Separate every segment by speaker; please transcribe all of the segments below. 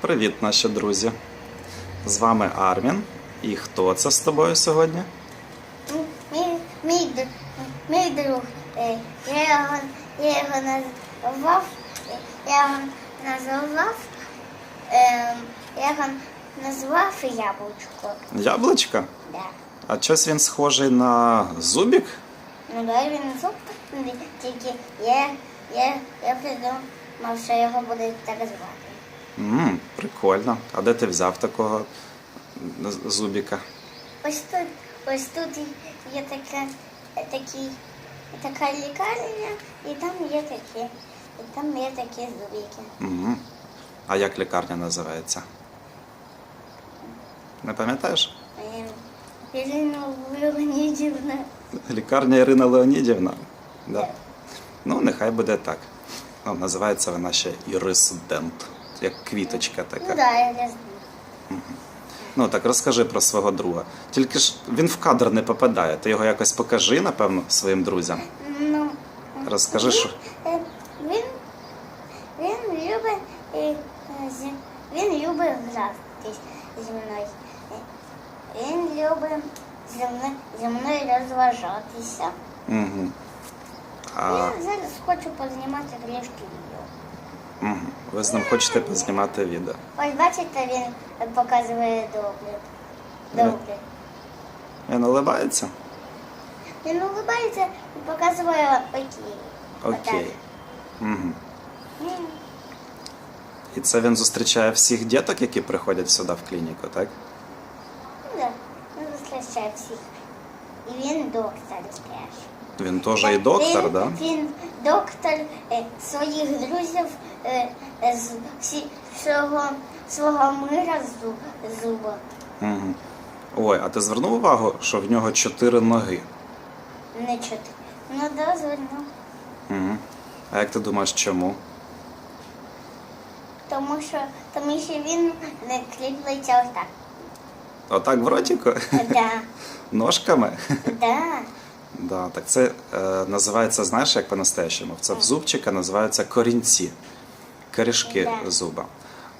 Speaker 1: Привіт, наші друзі! З вами Армін. І хто це з тобою сьогодні?
Speaker 2: Мій, мій, мій друг, е, я його, я його назвав, я його назвав, е, я його назвав яблучко.
Speaker 1: Яблучко?
Speaker 2: Да.
Speaker 1: А щось він схожий на зубік?
Speaker 2: Ну да, він зуб, тільки я, я, я придумав, що його буде так звати.
Speaker 1: Мм, прикольно. А де ти взяв такого зубіка?
Speaker 2: Ось тут, ось тут є така, такі, така лікарня, і там є такі, і там є такі зубики.
Speaker 1: Мм. А як лікарня називається? Не пам'ятаєш?
Speaker 2: Ем, Ірина Леонідівна.
Speaker 1: Лікарня Ірина Леонідівна. Да. Ну, нехай буде так. Ну, називається вона ще Ірисдент, як квіточка така.
Speaker 2: Ну да, я не знаю.
Speaker 1: Ну так розкажи про свого друга. Тільки ж він в кадр не попадає. Ти його якось покажи, напевно, своїм друзям.
Speaker 2: Ну,
Speaker 1: Розкажи, що.
Speaker 2: він, він любить, е, він любить гратись зі мною. Він любить зі мною, зі мною розважатися.
Speaker 1: Угу. А,
Speaker 2: Я зараз хочу познімати трішки відео.
Speaker 1: угу. Ви з ним хочете познімати відео.
Speaker 2: Ось бачите, він показує добре. Добре.
Speaker 1: Він улибається?
Speaker 2: Він улыбається і показує окей.
Speaker 1: Окей. Угу. І це він зустрічає всіх діток, які приходять сюди в клініку, так?
Speaker 2: Ну да, він зустрічає всіх. І він доктор теж.
Speaker 1: Він теж і доктор,
Speaker 2: він,
Speaker 1: да?
Speaker 2: Він доктор е, своїх друзів е, е, з всі, всього свого мира з зу- зуба.
Speaker 1: Угу. Ой, а ти звернув увагу, що в нього чотири ноги?
Speaker 2: Не чути. Ну да, звернув.
Speaker 1: Угу. А як ти думаєш, чому?
Speaker 2: Тому що, тому що він не кріплеться отак.
Speaker 1: Отак в ротіку?
Speaker 2: Да,
Speaker 1: Ножками?
Speaker 2: да.
Speaker 1: Да, так це е, називається, знаєш, як по-настоящему? Це в зубчика називаються корінці, корішки
Speaker 2: Да.
Speaker 1: зуба.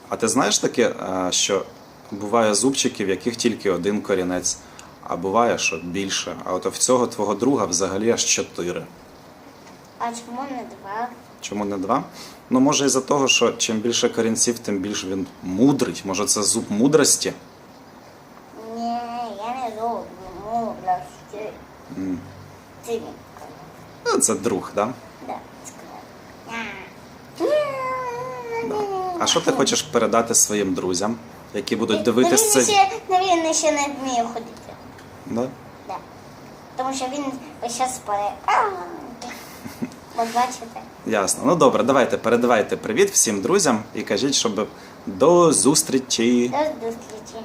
Speaker 1: А ти знаєш таке, е, що буває зубчики, в яких тільки один корінець, а буває, що більше. А от в цього твого друга взагалі аж чотири.
Speaker 2: А чому не два?
Speaker 1: Чому не два? Ну, може, із-за того, що чим більше корінців, тим більш він мудрий. Може, це зуб мудрості?
Speaker 2: Це.
Speaker 1: Ну, це друг, да?
Speaker 2: Да,
Speaker 1: да. А що ти хочеш передати своїм друзям, які будуть дивитись
Speaker 2: Він
Speaker 1: це?
Speaker 2: ще, ну, він ще не вміє ходити.
Speaker 1: Да?
Speaker 2: Да. Тому що він зараз спає. От бачите.
Speaker 1: Ясно. Ну добре, давайте передавайте привіт всім друзям і кажіть, щоб до зустрічі.
Speaker 2: До зустрічі.